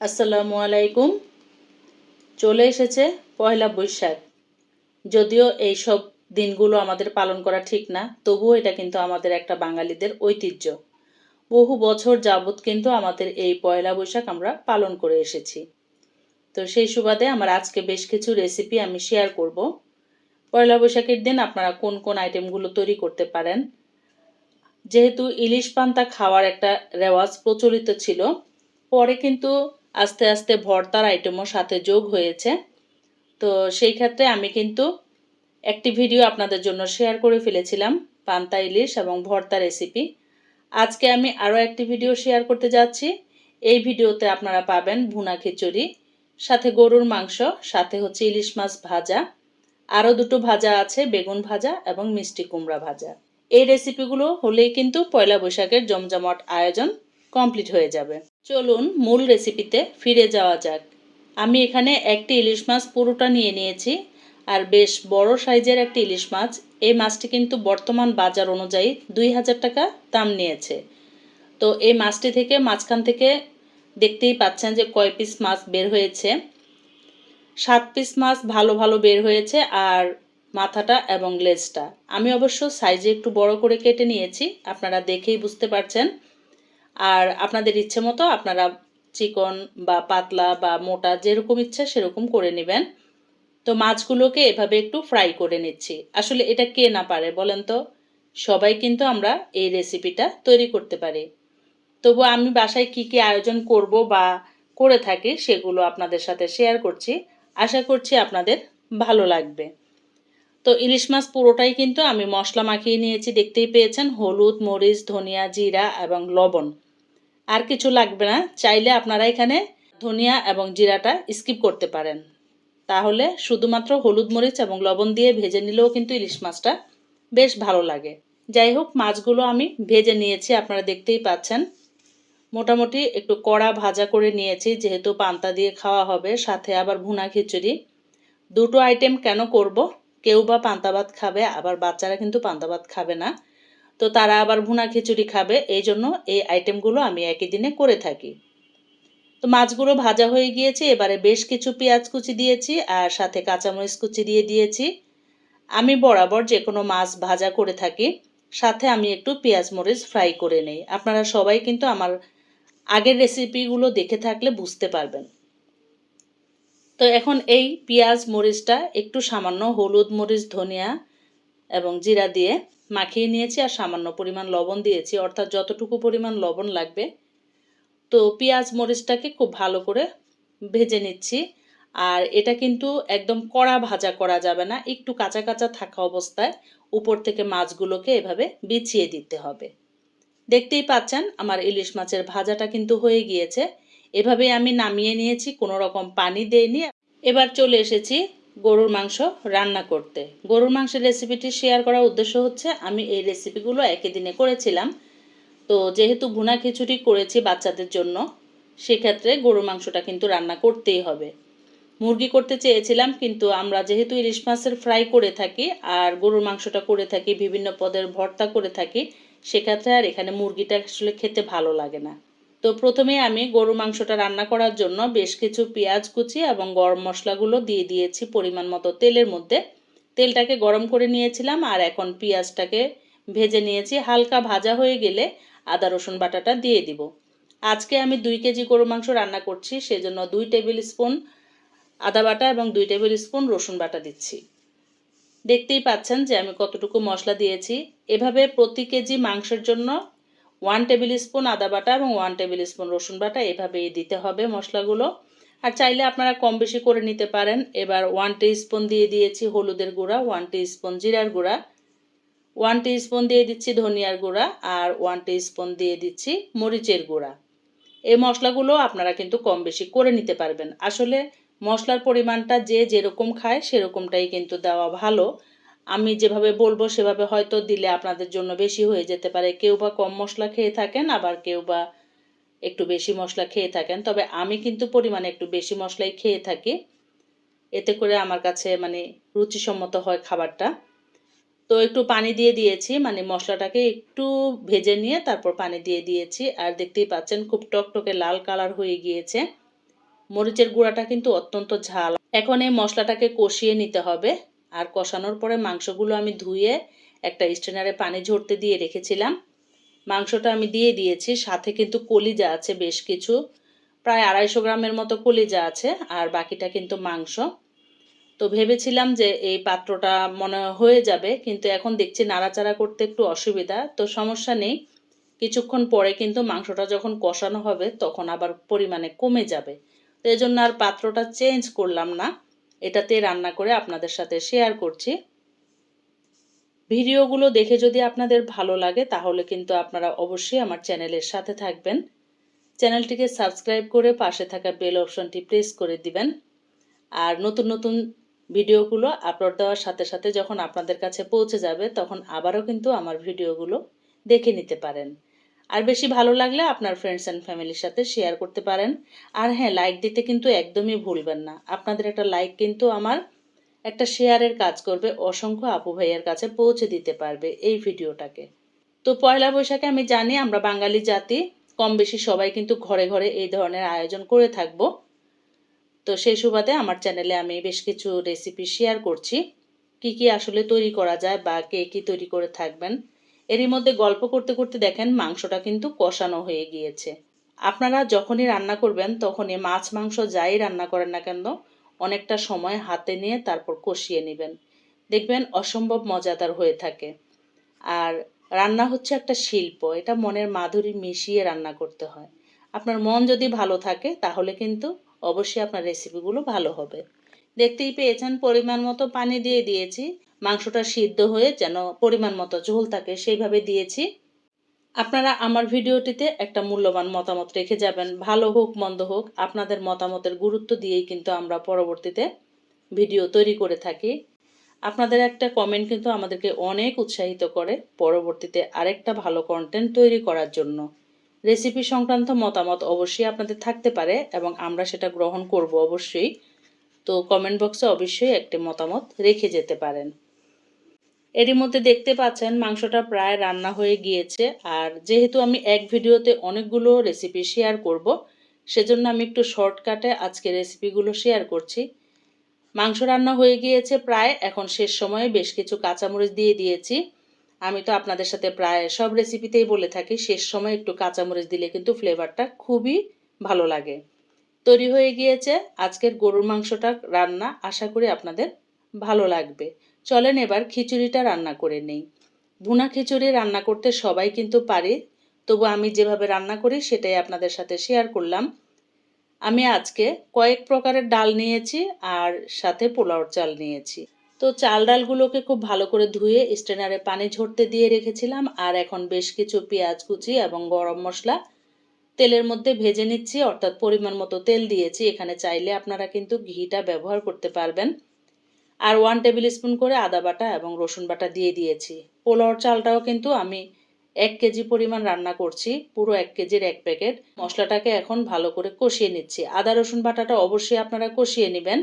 আসসালামু আলাইকুম। চলে এসেছে পয়লা বৈশাখ। যদিও এই সব দিনগুলো আমাদের পালন করা ঠিক না, তবুও এটা কিন্তু আমাদের একটা বাঙালিদের ঐতিহ্য। বহু বছর যাবৎ কিন্তু আমাদের এই পয়লা বৈশাখ আমরা পালন করে এসেছি। তো সেই সুবাদে আমার আজকে বেশ কিছু রেসিপি আমি শেয়ার করব। পয়লা বৈশাখের দিন আপনারা কোন কোন আইটেমগুলো তৈরি করতে পারেন। যেহেতু ইলিশ পান্তা খাওয়ার একটা রেওয়াজ প্রচলিত ছিল, পরে কিন্তু আস্তে আস্তে ভর্তার আইটেমও সাথে যোগ হয়েছে। তো সেই ক্ষেত্রে আমি কিন্তু একটি ভিডিও আপনাদের জন্য শেয়ার করে ফেলেছিলাম, পান্তা ইলিশ এবং ভর্তা রেসিপি আজকে আমি আরও একটি ভিডিও শেয়ার করতে যাচ্ছি। এই ভিডিওতে আপনারা পাবেন ভুনা খিচুড়ি, সাথে গরুর মাংস, সাথে হচ্ছে ইলিশ মাছ ভাজা। আরও দুটো ভাজা আছে, বেগুন ভাজা এবং মিষ্টি কুমড়া ভাজা। এই রেসিপিগুলো হলেই কিন্তু পয়লা বৈশাখের জমজমাট আয়োজন কমপ্লিট হয়ে যাবে। চলুন মূল রেসিপিতে ফিরে যাওয়া যাক। আমি এখানে একটি ইলিশ মাছ পুরোটা নিয়ে নিয়েছি, আর বেশ বড় সাইজের একটি ইলিশ মাছ। এই মাছটি কিন্তু বর্তমান বাজার অনুযায়ী দুই হাজার টাকা দাম নিয়েছে। তো এই মাছটি থেকে মাঝখান থেকে দেখতেই পাচ্ছেন যে কয় পিস মাছ বের হয়েছে। সাত পিস মাছ ভালো ভালো বের হয়েছে, আর মাথাটা এবং লেজটা আমি অবশ্য সাইজে একটু বড় করে কেটে নিয়েছি, আপনারা দেখেই বুঝতে পারছেন। আর আপনাদের ইচ্ছে মতো আপনারা চিকন বা পাতলা বা মোটা যেরকম ইচ্ছা সেরকম করে নেবেন। তো মাছগুলোকে এভাবে একটু ফ্রাই করে নিচ্ছি। আসলে এটা কে না পারে বলেন তো? সবাই কিন্তু আমরা এই রেসিপিটা তৈরি করতে পারি। তবু আমি বাসায় কি কি আয়োজন করব বা করে থাকি সেগুলো আপনাদের সাথে শেয়ার করছি। আশা করছি আপনাদের ভালো লাগবে। তো ইলিশ মাছ পুরোটাই কিন্তু আমি মশলা মাখিয়ে নিয়েছি। দেখতেই পেয়েছেন হলুদ, মরিচ, ধনিয়া, জিরা এবং লবণ। আর কিছু লাগবে না। চাইলে আপনারা এখানে ধনিয়া এবং জিরাটা স্কিপ করতে পারেন। তাহলে শুধুমাত্র হলুদ মরিচ এবং লবণ দিয়ে ভেজে নিলেও কিন্তু ইলিশ মাছটা বেশ ভালো লাগে। যাই হোক, মাছগুলো আমি ভেজে নিয়েছি, আপনারা দেখতেই পাচ্ছেন। মোটামুটি একটু কড়া ভাজা করে নিয়েছি, যেহেতু পান্তা দিয়ে খাওয়া হবে, সাথে আবার ভুনা খিচুড়ি। দুটো আইটেম কেন করব? কেউ বা পান্তা ভাত খাবে, আবার বাচ্চারা কিন্তু পান্তা ভাত খাবে না। তো তারা আবার ভুনা খিচুড়ি খাবে। এই জন্য এই আইটেমগুলো আমি একই দিনে করে থাকি। তো মাছগুলো ভাজা হয়ে গিয়েছে, এবারে বেশ কিছু পেঁয়াজ কুচি দিয়েছি আর সাথে কাঁচামরিচ কুচি দিয়ে দিয়েছি। আমি বরাবর যে কোনো মাছ ভাজা করে থাকি, সাথে আমি একটু পেঁয়াজ মরিচ ফ্রাই করে নেই। আপনারা সবাই কিন্তু আমার আগের রেসিপিগুলো দেখে থাকলে বুঝতে পারবেন। তো এখন এই পেঁয়াজ মরিচটা একটু সামান্য হলুদ মরিচ, ধনিয়া এবং জিরা দিয়ে মাখিয়ে নিয়েছি আর সামান্য পরিমাণ লবণ দিয়েছি। অর্থাৎ যতটুকু পরিমাণ লবণ লাগবে। তো পেঁয়াজ মরিচটাকে খুব ভালো করে ভেজে নিচ্ছি। আর এটা কিন্তু একদম কড়া ভাজা করা যাবে না। একটু কাঁচা কাঁচা থাকা অবস্থায় উপর থেকে মাছগুলোকে এভাবে বিছিয়ে দিতে হবে। দেখতেই পাচ্ছেন আমার ইলিশ মাছের ভাজাটা কিন্তু হয়ে গিয়েছে। এভাবে আমি নামিয়ে নিয়েছি, কোনো রকম পানি দেইনি। এবার চলে এসেছি গরুর মাংস রান্না করতে। গরুর মাংসের রেসিপিটি শেয়ার করার উদ্দেশ্য হচ্ছে, আমি এই রেসিপিগুলো একই দিনে করেছিলাম। তো যেহেতু ভুনা খিচুড়ি করেছি বাচ্চাদের জন্য, সেক্ষেত্রে গরুর মাংসটা কিন্তু রান্না করতেই হবে। মুরগি করতে চেয়েছিলাম, কিন্তু আমরা যেহেতু ইলিশ মাছের ফ্রাই করে থাকি, আর গরুর মাংসটা করে থাকি, বিভিন্ন পদের ভর্তা করে থাকি, সেক্ষেত্রে আর এখানে মুরগিটা আসলে খেতে ভালো লাগে না। তো প্রথমে আমি গরু মাংসটা রান্না করার জন্য বেশ কিছু পেঁয়াজ কুচি এবং গরম মশলাগুলো দিয়ে দিয়েছি পরিমাণ মতো তেলের মধ্যে। তেলটাকে গরম করে নিয়েছিলাম আর এখন পেঁয়াজটাকে ভেজে নিয়েছি। হালকা ভাজা হয়ে গেলে আদা, রসুন বাটাটা দিয়ে দিব। আজকে আমি দুই কেজি গরু মাংস রান্না করছি, সেজন্য দুই টেবিল স্পুন আদা বাটা এবং দুই টেবিল স্পুন রসুন বাটা দিচ্ছি। দেখতেই পাচ্ছেন যে আমি কতটুকু মশলা দিয়েছি। এভাবে প্রতি কেজি মাংসের জন্য ওয়ান টেবিল স্পুন আদা বাটা এবং ওয়ান টেবিল স্পুন রসুন বাটা, এভাবেই দিতে হবে মশলাগুলো। আর চাইলে আপনারা কম বেশি করে নিতে পারেন। এবার ওয়ান টি স্পুন দিয়ে দিয়েছি হলুদের গুঁড়া, ওয়ান টি স্পুন জিরার গুঁড়া, ওয়ান টি স্পুন দিয়ে দিচ্ছি ধনিয়ার গুঁড়া, আর ওয়ান টি স্পুন দিয়ে দিচ্ছি মরিচের গুঁড়া। এই মশলাগুলো আপনারা কিন্তু কম বেশি করে নিতে পারবেন। আসলে মশলার পরিমাণটা যে যেরকম খায় সেরকমটাই কিন্তু দেওয়া ভালো। আমি যেভাবে বলব, সেভাবে হয়তো দিলে আপনাদের জন্য বেশি হয়ে যেতে পারে। কেউ বা কম মশলা খেয়ে থাকেন, আবার কেউ বা একটু বেশি মশলা খেয়ে থাকেন। তবে আমি কিন্তু পরিমাণে একটু বেশি মশলাই খেয়ে থাকি। এতে করে আমার কাছে মানে রুচিসম্মত হয় খাবারটা। তো একটু পানি দিয়ে দিয়েছি মানে মশলাটাকে একটু ভেজে নিয়ে তারপর পানি দিয়ে দিয়েছি। আর দেখতেই পাচ্ছেন খুব টকটকে লাল কালার হয়ে গিয়েছে। মরিচের গুঁড়াটা কিন্তু অত্যন্ত ঝাল। এখন এই মশলাটাকে কষিয়ে নিতে হবে। আর কষানোর পরে মাংসগুলো আমি ধুয়ে একটা স্ট্রেনারে পানি ঝরতে দিয়ে রেখেছিলাম। মাংসটা আমি দিয়ে দিয়েছি, সাথে কিন্তু কলিজা আছে বেশ কিছু। প্রায় আড়াইশো গ্রামের মতো কলিজা আছে আর বাকিটা কিন্তু মাংস। তো ভেবেছিলাম যে এই পাত্রটা মনে হয়ে যাবে, কিন্তু এখন দেখছি নাড়াচাড়া করতে একটু অসুবিধা, তো সমস্যা নেই। কিছুক্ষণ পরে কিন্তু মাংসটা যখন কষানো হবে তখন আবার পরিমাণে কমে যাবে। তো এই জন্য আর পাত্রটা চেঞ্জ করলাম না। এটাতে রান্না করে আপনাদের সাথে শেয়ার করছি। ভিডিওগুলো দেখে যদি আপনাদের ভালো লাগে, তাহলে কিন্তু আপনারা অবশ্যই আমার চ্যানেলের সাথে থাকবেন। চ্যানেলটিকে সাবস্ক্রাইব করে পাশে থাকা বেল অপশনটি প্রেস করে দিবেন। আর নতুন নতুন ভিডিওগুলো আপলোড দেওয়ার সাথে সাথে যখন আপনাদের কাছে পৌঁছে যাবে, তখন আবারও কিন্তু আমার ভিডিওগুলো দেখে নিতে পারেন। আর বেশি ভালো লাগলে আপনার ফ্রেন্ডস অ্যান্ড ফ্যামিলির সাথে শেয়ার করতে পারেন। আর হ্যাঁ লাইক দিতে কিন্তু একদমই ভুলবেন না। আপনাদের একটা লাইক কিন্তু আমার একটা শেয়ারের কাজ করবে, অসংখ্য আপু ভাইয়ার কাছে পৌঁছে দিতে পারবে এই ভিডিওটাকে। তো পয়লা বৈশাখে আমি জানি আমরা বাঙালি জাতি, কম বেশি সবাই কিন্তু ঘরে ঘরে এই ধরনের আয়োজন করে থাকব। তো সেই সুবাদে আমার চ্যানেলে আমি বেশ কিছু রেসিপি শেয়ার করছি। কি কি আসলে তৈরি করা যায় বা কে কি তৈরি করে থাকবেন এরই মধ্যে গল্প করতে করতে দেখেন মাংসটা কিন্তু কষানো হয়ে গিয়েছে। আপনারা যখনই রান্না করবেন, তখনই মাছ, মাংস যাই রান্না করেন না কেন, অনেকটা সময় হাতে নিয়ে তারপর কষিয়ে নেবেন। দেখবেন অসম্ভব মজাদার হয়ে থাকে। আর রান্না হচ্ছে একটা শিল্প, এটা মনের মাধুরী মিশিয়ে রান্না করতে হয়। আপনার মন যদি ভালো থাকে, তাহলে কিন্তু অবশ্যই আপনার রেসিপিগুলো ভালো হবে। দেখতেই পেয়েছেন, পরিমাণ মতো পানি দিয়ে দিয়েছি। মাংসটা সিদ্ধ হয়ে যেন পরিমাণ মতো ঝোল থাকে, সেইভাবে দিয়েছি। আপনারা আমার ভিডিওটিতে একটা মূল্যবান মতামত রেখে যাবেন। ভালো হোক, মন্দ হোক, আপনাদের মতামতের গুরুত্ব দিয়েই কিন্তু আমরা পরবর্তীতে ভিডিও তৈরি করে থাকি। আপনাদের একটা কমেন্ট কিন্তু আমাদেরকে অনেক উৎসাহিত করে পরবর্তীতে আরেকটা ভালো কন্টেন্ট তৈরি করার জন্য। রেসিপি সংক্রান্ত মতামত অবশ্যই আপনাদের থাকতে পারে এবং আমরা সেটা গ্রহণ করব অবশ্যই। তো কমেন্ট বক্সে অবশ্যই একটি মতামত রেখে যেতে পারেন। এরই মধ্যে দেখতে পাচ্ছেন মাংসটা প্রায় রান্না হয়ে গিয়েছে। আর যেহেতু আমি এক ভিডিওতে অনেকগুলো রেসিপি শেয়ার করব, সেজন্য আমি একটু শর্টকাটে আজকে রেসিপিগুলো শেয়ার করছি। মাংস রান্না হয়ে গিয়েছে প্রায়, এখন শেষ সময়ে বেশ কিছু কাঁচামরিচ দিয়ে দিয়েছি। আমি তো আপনাদের সাথে প্রায় সব রেসিপিতেই বলে থাকি, শেষ সময় একটু কাঁচামরিচ দিলে কিন্তু ফ্লেভারটা খুবই ভালো লাগে। তৈরি হয়ে গিয়েছে আজকের গরুর মাংসটা রান্না, আশা করি আপনাদের ভালো লাগবে। চলেন এবার খিচুড়িটা রান্না করে নেই। ভুনা খিচুড়ি রান্না করতে সবাই কিন্তু পারে, তবু আমি যেভাবে রান্না করি সেটাই আপনাদের সাথে শেয়ার করলাম। আমি আজকে কয়েক প্রকারের ডাল নিয়েছি আর সাথে পোলাওর চাল নিয়েছি। তো চাল ডালগুলোকে খুব ভালো করে ধুয়ে স্ট্রেনারে পানি ঝরতে দিয়ে রেখেছিলাম আর এখন বেশ কিছু পেঁয়াজ কুচি এবং গরম মশলা তেলের মধ্যে ভেজে নিচ্ছি, অর্থাৎ পরিমাণ মতো তেল দিয়েছি। এখানে চাইলে আপনারা কিন্তু ঘিটা ব্যবহার করতে পারবেন। আর ওয়ান টেবিল স্পুন করে আদা বাটা এবং রসুন বাটা দিয়ে দিয়েছি। পোলাওর চালটাও কিন্তু আমি এক কেজি পরিমাণ রান্না করছি, পুরো এক কেজির এক প্যাকেট। মশলাটাকে এখন ভালো করে কষিয়ে নিচ্ছি। আদা, রসুন বাটাটা অবশ্যই আপনারা কষিয়ে নেবেন।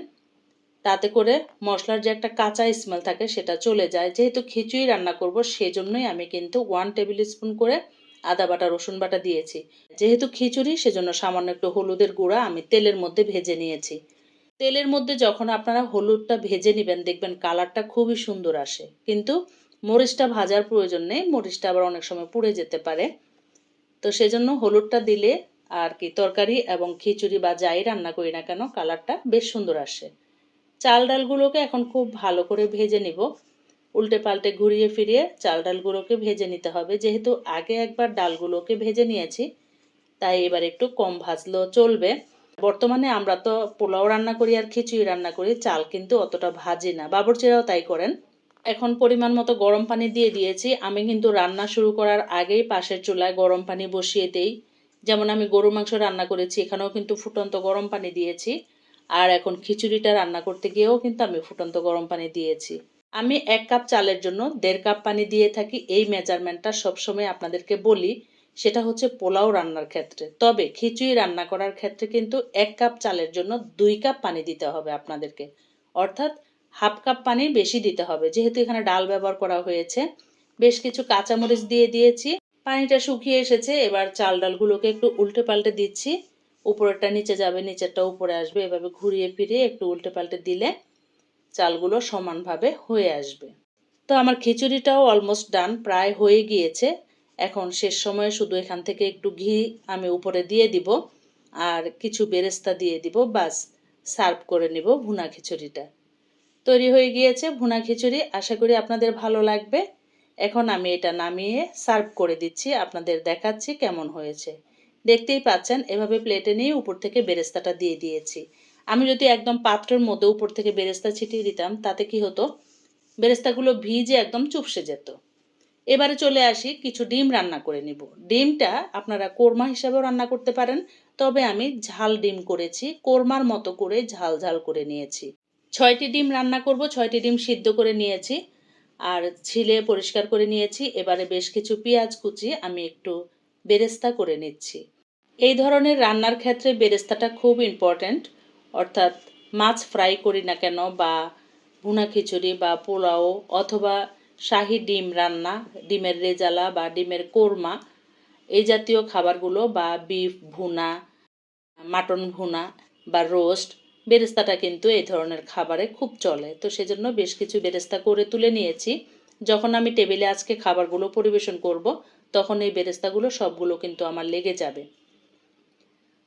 তাতে করে মশলার যে একটা কাঁচা স্মেল থাকে সেটা চলে যায়। যেহেতু খিচুড়ি রান্না করব, সেজন্যই আমি কিন্তু ওয়ান টেবিল স্পুন করে আদা বাটা, রসুন বাটা দিয়েছি। যেহেতু খিচুড়ি, সেজন্য সামান্য একটু হলুদের গুঁড়া আমি তেলের মধ্যে ভেজে নিয়েছি। তেলের মধ্যে যখন আপনারা হলুদটা ভেজে নেবেন, দেখবেন কালারটা খুবই সুন্দর আসে। কিন্তু মরিচটা ভাজার প্রয়োজন নেই, মরিচটা আবার অনেক সময় পুড়ে যেতে পারে। তো সেজন্য হলুদটা দিলে আর কি তরকারি এবং খিচুড়ি বা যাই রান্না করি না কেন, কালারটা বেশ সুন্দর আসে। চাল ডালগুলোকে এখন খুব ভালো করে ভেজে নিব। উল্টে পাল্টে ঘুরিয়ে ফিরিয়ে চাল ডালগুলোকে ভেজে নিতে হবে। যেহেতু আগে একবার ডালগুলোকে ভেজে নিয়েছি, তাই এবার একটু কম ভাজলেও চলবে। বর্তমানে আমরা তো পোলাও রান্না করি আর খিচুড়ি রান্না করি, চাল কিন্তু অতটা ভাজি না। বাবরচিরাও তাই করেন। এখন পরিমাণ মতো গরম পানি দিয়ে দিয়েছি। আমি কিন্তু রান্না শুরু করার আগেই পাশের চুলায় গরম পানি বসিয়ে দেই। যেমন আমি গরু মাংস রান্না করেছি, এখানেও কিন্তু ফুটন্ত গরম পানি দিয়েছি। আর এখন খিচুড়িটা রান্না করতে গিয়েও কিন্তু আমি ফুটন্ত গরম পানি দিয়েছি। আমি এক কাপ চালের জন্য দেড় কাপ পানি দিয়ে থাকি। এই মেজারমেন্টটা সবসময় আপনাদেরকে বলি। সেটা হচ্ছে পোলাও রান্নার ক্ষেত্রে। তবে খিচুড়ি রান্না করার ক্ষেত্রে কিন্তু এক কাপ চালের জন্য দুই কাপ পানি দিতে হবে আপনাদেরকে। অর্থাৎ হাফ কাপ পানি বেশি দিতে হবে। যেহেতু এখানে ডাল ব্যবহার করা হয়েছে, বেশ কিছু কাঁচামরিচ দিয়ে দিয়েছি। পানিটা শুকিয়ে এসেছে, এবার চাল ডালগুলোকে একটু উল্টে পাল্টে দিচ্ছি। উপরেরটা নিচে যাবে, নিচেরটা উপরে আসবে। এভাবে ঘুরিয়ে ফিরিয়ে একটু উল্টে পাল্টে দিলে চালগুলো সমানভাবে হয়ে আসবে। তো আমার খিচুড়িটাও অলমোস্ট ডান প্রায় হয়ে গিয়েছে। এখন শেষ সময়ে শুধু এখান থেকে একটু ঘি আমি উপরে দিয়ে দিব, আর কিছু বেরেস্তা দিয়ে দিব, বাস সার্ভ করে নিব ভুনা খিচুড়িটা। তৈরি হয়ে গিয়েছে ভুনা খিচুড়ি, আশা করি আপনাদের ভালো লাগবে। এখন আমি এটা নামিয়ে সার্ভ করে দিচ্ছি, আপনাদের দেখাচ্ছি কেমন হয়েছে। দেখতেই পাচ্ছেন, এভাবে প্লেটে নিয়ে উপর থেকে বেরেস্তাটা দিয়ে দিয়েছি। আমি যদি একদম পাত্রের মধ্যে উপর থেকে বেরেস্তা ছিটিয়ে দিতাম, তাতে কি হতো? বেরেস্তাগুলো ভিজে একদম চুপসে যেত। এবারে চলে আসি, কিছু ডিম রান্না করে নিব। ডিমটা আপনারা কোরমা হিসাবেও রান্না করতে পারেন, তবে আমি ঝাল ডিম করেছি, কোরমার মতো করে ঝাল ঝাল করে নিয়েছি। ছয়টি ডিম রান্না করব, ছয়টি ডিম সিদ্ধ করে নিয়েছি, আর ছিলে পরিষ্কার করে নিয়েছি, এবারে বেশ কিছু পেঁয়াজ কুচি আমি একটু বেরেস্তা করে নিচ্ছি। এই ধরনের রান্নার ক্ষেত্রে বেরেস্তাটা খুব ইম্পর্ট্যান্ট অর্থাৎ মাছ ফ্রাই করি না কেন, বা ভুনা খিচুড়ি বা পোলাও, অথবা শাহি ডিম রান্না, ডিমের রেজালা বা ডিমের কোরমা, এই জাতীয় খাবারগুলো বা বিফ ভুনা, মাটন ভুনা বা রোস্ট, বেরেস্তাটা কিন্তু এই ধরনের খাবারে খুব চলে। তো সেজন্য বেশ কিছু বেরেস্তা করে তুলে নিয়েছি। যখন আমি টেবিলে আজকে খাবারগুলো পরিবেশন করব, তখন এই বেরেস্তাগুলো সবগুলো কিন্তু আমার লেগে যাবে।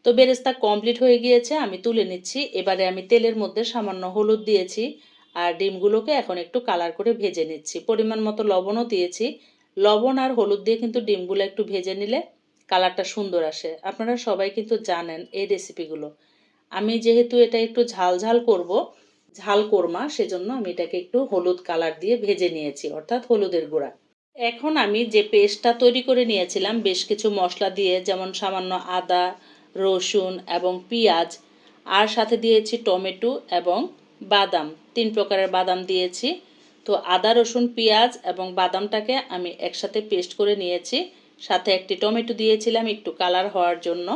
তো বেরেস্তা কমপ্লিট হয়ে গিয়েছে, আমি তুলে নিচ্ছি। এবারে আমি তেলের মধ্যে সামান্য হলুদ দিয়েছি। আর ডিমগুলোকে এখন একটু কালার করে ভেজে নিচ্ছি। পরিমাণ মতো লবণও দিয়েছি। লবণ আর হলুদ দিয়ে কিন্তু ডিমগুলো একটু ভেজে নিলে কালারটা সুন্দর আসে। আপনারা সবাই কিন্তু জানেন এই রেসিপিগুলো আমি যেহেতু এটা একটু ঝাল ঝাল করব, ঝাল কোরমা, সেজন্য আমি এটাকে একটু হলুদ কালার দিয়ে ভেজে নিয়েছি, অর্থাৎ হলুদের গুঁড়া। এখন আমি যে পেস্টটা তৈরি করে নিয়েছিলাম, বেশ কিছু মশলা দিয়ে, যেমন সামান্য আদা, রসুন এবং পেঁয়াজ, আর সাথে দিয়েছি টমেটো এবং বাদাম, তিন প্রকারের বাদাম দিয়েছি। তো আদা, রসুন, পেঁয়াজ এবং বাদামটাকে আমি একসাথে পেস্ট করে নিয়েছি। সাথে একটি টমেটো দিয়েছিলাম একটু কালার হওয়ার জন্য।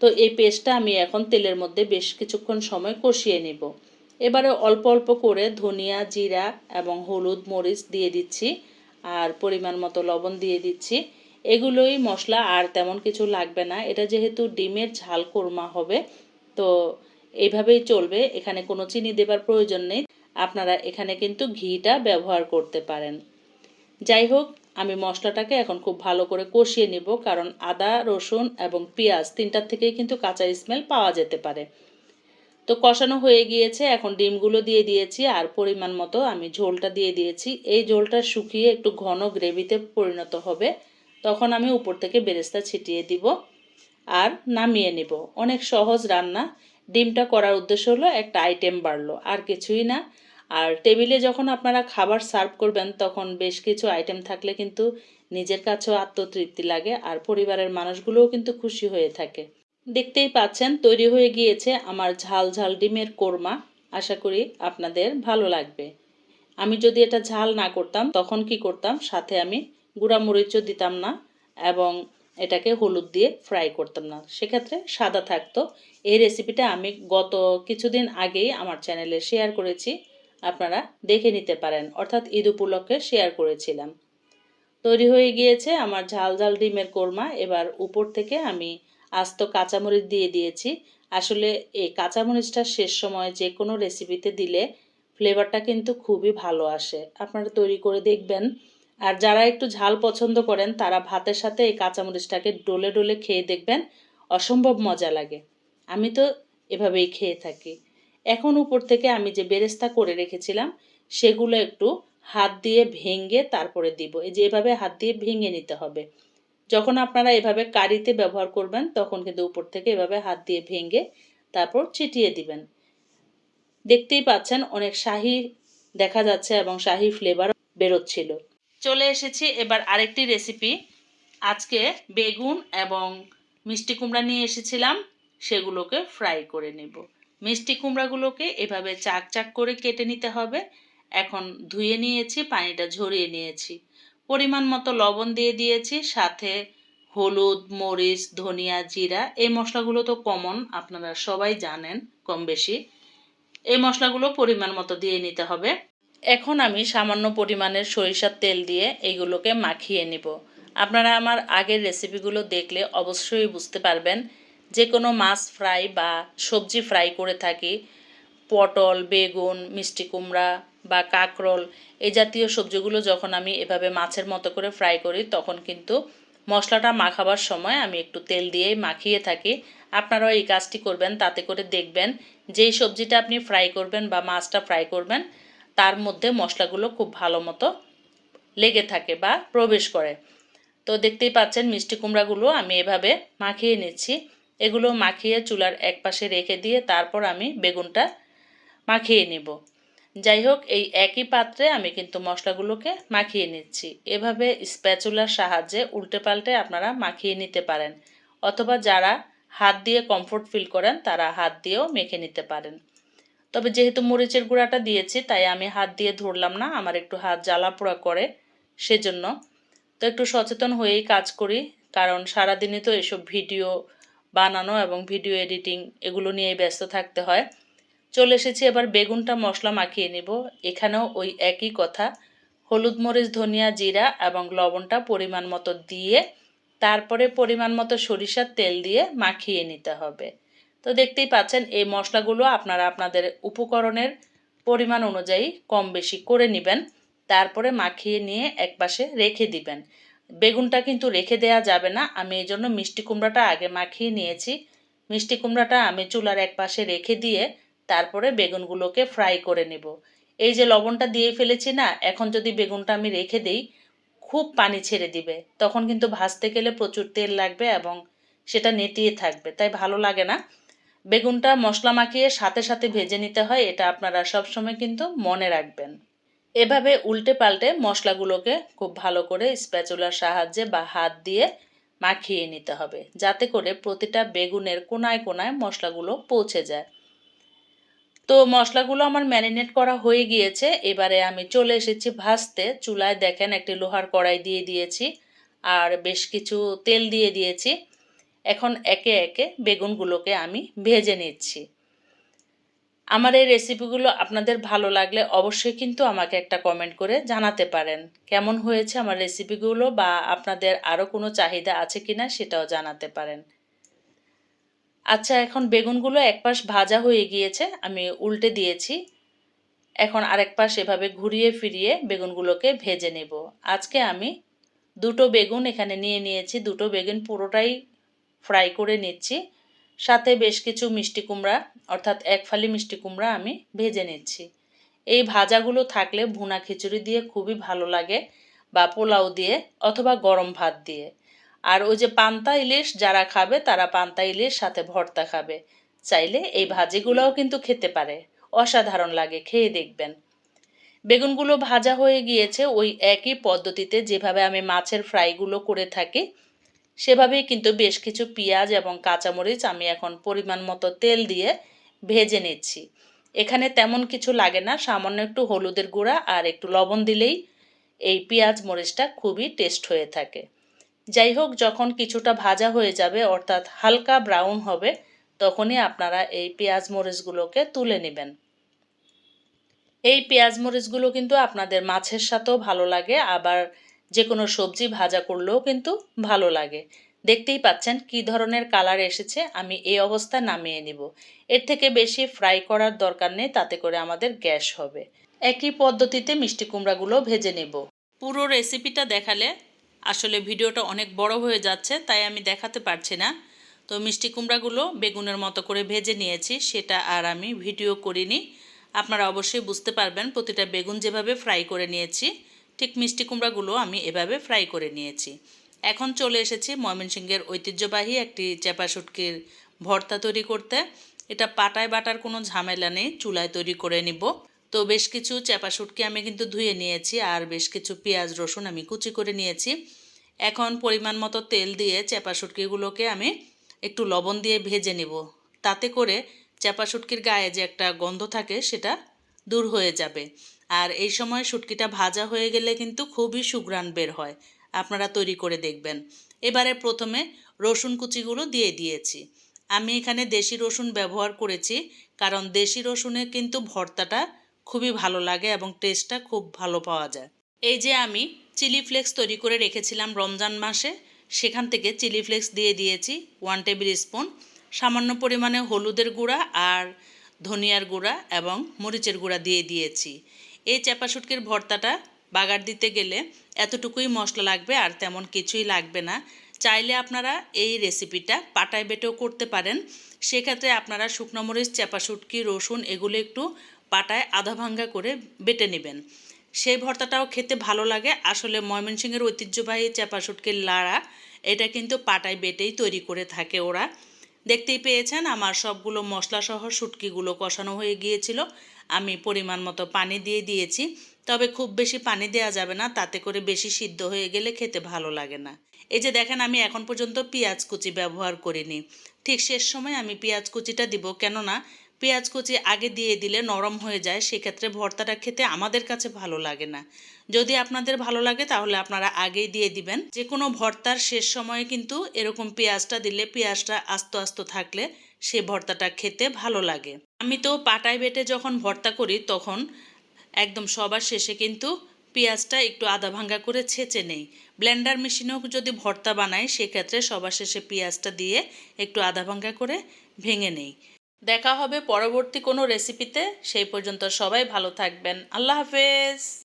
তো এই পেস্টটা আমি এখন তেলের মধ্যে বেশ কিছুক্ষণ সময় কষিয়ে নেব। এবারে অল্প অল্প করে ধনিয়া, জিরা এবং হলুদ, মরিচ দিয়ে দিচ্ছি আর পরিমাণ মতো লবণ দিয়ে দিচ্ছি। এগুলোই মশলা আর তেমন কিছু লাগবে না। এটা যেহেতু ডিমের ঝাল কোরমা হবে, তো এইভাবেই চলবে। এখানে কোনো চিনি দেবার প্রয়োজন নেই। আপনারা এখানে কিন্তু ঘিটা ব্যবহার করতে পারেন। যাই হোক, আমি মশলাটাকে এখন খুব ভালো করে কষিয়ে নিব, কারণ আদা, রসুন এবং পেঁয়াজ তিনটার থেকেই কিন্তু কাঁচা স্মেল পাওয়া যেতে পারে। তো কষানো হয়ে গিয়েছে, এখন ডিমগুলো দিয়ে দিয়েছি আর পরিমাণ মতো আমি ঝোলটা দিয়ে দিয়েছি। এই ঝোলটা শুকিয়ে একটু ঘন গ্রেভিতে পরিণত হবে। তখন আমি উপর থেকে বেরেস্তা ছিটিয়ে দিব আর নামিয়ে নিব। অনেক সহজ রান্না। ডিমটা করার উদ্দেশ্য হলো একটা আইটেম বাড়লো, আর কিছুই না। আর টেবিলে যখন আপনারা খাবার সার্ভ করবেন, তখন বেশ কিছু আইটেম থাকলে কিন্তু নিজের কাছেও আত্মতৃপ্তি লাগে, আর পরিবারের মানুষগুলোও কিন্তু খুশি হয়ে থাকে। দেখতেই পাচ্ছেন, তৈরি হয়ে গিয়েছে আমার ঝাল ঝাল ডিমের কোরমা। আশা করি আপনাদের ভালো লাগবে। আমি যদি এটা ঝাল না করতাম, তখন কি করতাম? সাথে আমি গুঁড়া মরিচও দিতাম না, এবং এটাকে হলুদ দিয়ে ফ্রাই করতাম না। সেক্ষেত্রে সাদা থাকতো। এই রেসিপিটা আমি গত কিছুদিন আগেই আমার চ্যানেলে শেয়ার করেছি। আপনারা দেখে নিতে পারেন। অর্থাৎ ঈদ উপলক্ষে শেয়ার করেছিলাম। তৈরি হয়ে গিয়েছে আমার ঝাল ঝাল ডিমের কোরমা। এবার উপর থেকে আমি আস্ত কাঁচামরিচ দিয়ে দিয়েছি। আসলে এই কাঁচামরিচটা শেষ সময় যে কোনো রেসিপিতে দিলে ফ্লেভারটা কিন্তু খুবই ভালো আসে। আপনারা তৈরি করে দেখবেন। আর যারা একটু ঝাল পছন্দ করেন, তারা ভাতের সাথে এই কাঁচামরিচটাকে ডলে ডলে খেয়ে দেখবেন অসম্ভব মজা লাগে। আমি তো এভাবেই খেয়ে থাকি। এখন উপর থেকে আমি যে বেরেস্তা করে রেখেছিলাম, সেগুলো একটু হাত দিয়ে ভেঙে তারপরে দিব। এই যে এভাবে হাত দিয়ে ভেঙে নিতে হবে। যখন আপনারা এভাবে কারিতে ব্যবহার করবেন, তখন কিন্তু উপর থেকে এভাবে হাত দিয়ে ভেঙে তারপর ছিটিয়ে দিবেন। দেখতেই পাচ্ছেন, অনেক শাহি দেখা যাচ্ছে এবং শাহি ফ্লেভার বেরোচ্ছিল। চলে এসেছি। এবার আরেকটি রেসিপি আজকে বেগুন এবং মিষ্টি কুমড়া নিয়ে এসেছিলাম। সেগুলোকে ফ্রাই করে নেব। মিষ্টি কুমড়াগুলোকে এভাবে চাক চাক করে কেটে নিতে হবে। এখন ধুয়ে নিয়েছি, পানিটা ঝরিয়ে নিয়েছি। পরিমাণ মতো লবণ দিয়ে দিয়েছি, সাথে হলুদ, মরিচ, ধনিয়া, জিরা। এই মশলাগুলো তো কমন আপনারা সবাই জানেন কম বেশি এই মশলাগুলো পরিমাণ মতো দিয়ে নিতে হবে। এখন আমি সামান্য পরিমাণের সরিষার তেল দিয়ে এইগুলোকে মাখিয়ে নিব। আপনারা আমার আগের রেসিপিগুলো দেখলে অবশ্যই বুঝতে পারবেন যে কোনো মাছ ফ্রাই বা সবজি ফ্রাই করে থাকি, পটল, বেগুন, মিষ্টি কুমড়া বা কাঁকরোল, এই জাতীয় সবজিগুলো যখন আমি এভাবে মাছের মতো করে ফ্রাই করি, তখন কিন্তু মশলাটা মাখাবার সময় আমি একটু তেল দিয়েই মাখিয়ে থাকি। আপনারাও এই কাজটি করবেন, তাতে করে দেখবেন যেই সবজিটা আপনি ফ্রাই করবেন বা মাছটা ফ্রাই করবেন তার মধ্যে মশলাগুলো খুব ভালো মতো লেগে থাকে বা প্রবেশ করে। তো দেখতেই পাচ্ছেন মিষ্টি কুমড়াগুলো আমি এভাবে মাখিয়ে নিচ্ছি। এগুলো মাখিয়ে চুলার এক পাশে রেখে দিয়ে তারপর আমি বেগুনটা মাখিয়ে নিব। যাই হোক, এই একই পাত্রে আমি কিন্তু মশলাগুলোকে মাখিয়ে নিচ্ছি। এভাবে স্প্যাচুলার সাহায্যে উল্টে পাল্টে আপনারা মাখিয়ে নিতে পারেন। অথবা যারা হাত দিয়ে কমফোর্ট ফিল করেন, তারা হাত দিয়েও মেখে নিতে পারেন। তবে যেহেতু মরিচের গুঁড়াটা দিয়েছি, তাই আমি হাত দিয়ে ধরলাম না, আমার একটু হাত জ্বালা পোড়া করে, সেজন্য। তো একটু সচেতন হয়েই কাজ করি, কারণ সারাদিনই তো এসব ভিডিও বানানো এবং ভিডিও এডিটিং এগুলো নিয়েই ব্যস্ত থাকতে হয়। চলে এসেছি এবার বেগুনটা মশলা মাখিয়ে নিব। এখানেও ওই একই কথা, হলুদ মরিচ, ধনিয়া জিরা এবং লবণটা পরিমাণ মতো দিয়ে, তারপরে পরিমাণ মতো সরিষার তেল দিয়ে মাখিয়ে নিতে হবে। তো দেখতেই পাচ্ছেন এই মশলাগুলো আপনারা আপনাদের উপকরণের পরিমাণ অনুযায়ী কম বেশি করে নেবেন, তারপরে মাখিয়ে নিয়ে একপাশে রেখে দিবেন। বেগুনটা কিন্তু রেখে দেয়া যাবে না, আমি এই জন্য মিষ্টি কুমড়াটা আগে মাখিয়ে নিয়েছি। মিষ্টি কুমড়াটা আমি চুলার এক পাশে রেখে দিয়ে তারপরে বেগুনগুলোকে ফ্রাই করে নেব। এই যে লবণটা দিয়ে ফেলেছি না, এখন যদি বেগুনটা আমি রেখে দিই, খুব পানি ছেড়ে দিবে। তখন কিন্তু ভাজতে গেলে প্রচুর তেল লাগবে এবং সেটা নেতিয়ে থাকবে, তাই ভালো লাগে না। বেগুনটা মশলা মাখিয়ে সাথে সাথে ভেজে নিতে হয়, এটা আপনারা সবসময় কিন্তু মনে রাখবেন। এভাবে উল্টে পাল্টে মশলাগুলোকে খুব ভালো করে স্প্যাচুলার সাহায্যে বা হাত দিয়ে মাখিয়ে নিতে হবে, যাতে করে প্রতিটা বেগুনের কোনায় কোনায় মশলাগুলো পৌঁছে যায়। তো মশলাগুলো আমার ম্যারিনেট করা হয়ে গিয়েছে, এবারে আমি চলে এসেছি ভাজতে। চুলায় দেখেন একটি লোহার কড়াই দিয়ে দিয়েছি, আর বেশ কিছু তেল দিয়ে দিয়েছি। এখন একে একে বেগুনগুলোকে আমি ভেজে নিচ্ছি। আমার এই রেসিপিগুলো আপনাদের ভালো লাগলে অবশ্যই কিন্তু আমাকে একটা কমেন্ট করে জানাতে পারেন। কেমন হয়েছে আমার রেসিপিগুলো বা আপনাদের আরও কোনো চাহিদা আছে কি না সেটাও জানাতে পারেন। আচ্ছা এখন বেগুনগুলো এক পাশ ভাজা হয়ে গিয়েছে, আমি উল্টে দিয়েছি। এখন আরেক পাশ এভাবে ঘুরিয়ে ফিরিয়ে বেগুনগুলোকে ভেজে নেব। আজকে আমি দুটো বেগুন এখানে নিয়ে নিয়েছি, দুটো বেগুন পুরোটাই ফ্রাই করে নিচ্ছি। সাথে বেশ কিছু মিষ্টি কুমড়া, অর্থাৎ এক ফালি মিষ্টি কুমড়া আমি ভেজে নিচ্ছি। এই ভাজাগুলো থাকলে ভুনা খিচুড়ি দিয়ে খুবই ভালো লাগে বা পোলাও দিয়ে অথবা গরম ভাত দিয়ে। আর ওই যে পান্তা ইলিশ যারা খাবে তারা পান্তা ইলিশ, সাথে ভর্তা খাবে। চাইলে এই ভাজিগুলোও কিন্তু খেতে পারে। অসাধারণ লাগে, খেয়ে দেখবেন। বেগুনগুলো ভাজা হয়ে গিয়েছে, ওই একই পদ্ধতিতে যেভাবে আমি মাছের ফ্রাইগুলো করে থাকি সেভাবেই কিন্তু বেশ কিছু পেঁয়াজ এবং কাঁচামরিচ আমি এখন পরিমাণ মতো তেল দিয়ে ভেজে নিচ্ছি। এখানে তেমন কিছু লাগে না, সামান্য একটু হলুদের গুঁড়া আর একটু লবণ দিলেই এই পেঁয়াজ মরিচটা খুবই টেস্ট হয়ে থাকে। যাই হোক, যখন কিছুটা ভাজা হয়ে যাবে, অর্থাৎ হালকা ব্রাউন হবে, তখনই আপনারা এই পেঁয়াজ মরিচগুলোকে তুলে নেবেন। এই পেঁয়াজ মরিচগুলো কিন্তু আপনাদের মাছের সাথেও ভালো লাগে, আবার যে কোনো সবজি ভাজা করলেও কিন্তু ভালো লাগে। দেখতেই পাচ্ছেন কি ধরনের কালার এসেছে, আমি এই অবস্থা নামিয়ে নিব। এর থেকে বেশি ফ্রাই করার দরকার নেই, তাতে করে আমাদের গ্যাস হবে। একই পদ্ধতিতে মিষ্টি কুমড়াগুলো ভেজে নেব। পুরো রেসিপিটা দেখালে আসলে ভিডিওটা অনেক বড় হয়ে যাচ্ছে, তাই আমি দেখাতে পারছি না। তো মিষ্টি কুমড়াগুলো বেগুনের মতো করে ভেজে নিয়েছি, সেটা আর আমি ভিডিও করিনি। আপনারা অবশ্যই বুঝতে পারবেন, প্রতিটা বেগুন যেভাবে ফ্রাই করে নিয়েছি ঠিক মিষ্টি কুমড়াগুলো আমি এভাবে ফ্রাই করে নিয়েছি। এখন চলে এসেছি ময়মনসিংহের ঐতিহ্যবাহী একটি চেপা শুটকির ভর্তা তৈরি করতে। এটা পাটায় বাটার কোনো ঝামেলা নেই, চুলায় তৈরি করে নিব। তো বেশ কিছু চেপা শুটকি আমি কিন্তু ধুয়ে নিয়েছি আর বেশ কিছু পেঁয়াজ, রসুন আমি কুচি করে নিয়েছি। এখন পরিমাণ মতো তেল দিয়ে চেপা শুটকিগুলোকে আমি একটু লবণ দিয়ে ভেজে নিব। তাতে করে চেপা শুটকির গায়ে যে একটা গন্ধ থাকে সেটা দূর হয়ে যাবে। আর এই সময় শুটকিটা ভাজা হয়ে গেলে কিন্তু খুবই সুঘ্রাণ বের হয়। আপনারা তৈরি করে দেখবেন। এবারে প্রথমে রসুন কুচিগুলো দিয়ে দিয়েছি। আমি এখানে দেশি রসুন ব্যবহার করেছি, কারণ দেশি রসুনে কিন্তু ভর্তাটা খুবই ভালো লাগে এবং টেস্টটা খুব ভালো পাওয়া যায়। এই যে আমি চিলি ফ্লেক্স তৈরি করে রেখেছিলাম রমজান মাসে, সেখান থেকে চিলি ফ্লেক্স দিয়ে দিয়েছি ওয়ান টেবিল স্পুন। সামান্য পরিমাণে হলুদের গুঁড়া আর ধনিয়ার গুঁড়া এবং মরিচের গুঁড়া দিয়ে দিয়েছি। এই চাপা শুটকির ভর্তাটা বাগার দিতে গেলে এতটুকুই মশলা লাগবে আর তেমন কিছুই লাগবে না। চাইলে আপনারা এই রেসিপিটা পাটায় বেটেও করতে পারেন। সেক্ষেত্রে আপনারা শুকনো মরিচ চাপা শুটকি, রসুন এগুলো একটু পাটায় আধা ভাঙ্গা করে বেটে নেবেন। সেই ভর্তাটাও খেতে ভালো লাগে। আসলে ময়মনসিংহের ঐতিহ্যবাহী চাপা শুটকির লাড়া, এটা কিন্তু পাটায় বেটেই তৈরি করে থাকে ওরা। দেখতেই পেয়েছেন, আমার সবগুলো মশলাসহ শুটকিগুলো কষানো হয়ে গিয়েছিল। আমি পরিমাণ মতো পানি দিয়ে দিয়েছি। তবে খুব বেশি পানি দেওয়া যাবে না, তাতে করে বেশি সিদ্ধ হয়ে গেলে খেতে ভালো লাগে না। এই যে দেখেন, আমি এখন পর্যন্ত পেঁয়াজ কুচি ব্যবহার করিনি। ঠিক শেষ সময় আমি পেঁয়াজ কুচিটা দিব, কেননা পেঁয়াজ কুচি আগে দিয়ে দিলে নরম হয়ে যায়, সেক্ষেত্রে ভর্তাটা খেতে আমাদের কাছে ভালো লাগে না। যদি আপনাদের ভালো লাগে, তাহলে আপনারা আগেই দিয়ে দিবেন। যে কোনো ভর্তার শেষ সময়ে কিন্তু এরকম পেঁয়াজটা দিলে, পেঁয়াজটা আস্ত আস্ত থাকলে সেই ভর্তাটা খেতে ভালো লাগে। আমি তো পাটায় বেটে যখন ভর্তা করি, তখন একদম সবার শেষে কিন্তু পেঁয়াজটা একটু আধা ভাঙ্গা করে ছেঁচে নেই। ব্লেন্ডার মেশিনেও যদি ভর্তা বানাই, সেক্ষেত্রে সবার শেষে পেঁয়াজটা দিয়ে একটু আধা ভাঙ্গা করে ভেঙে নেই। দেখা হবে পরবর্তী কোনো রেসিপিতে সেই পর্যন্ত সবাই ভালো থাকবেন। আল্লাহ হাফেজ!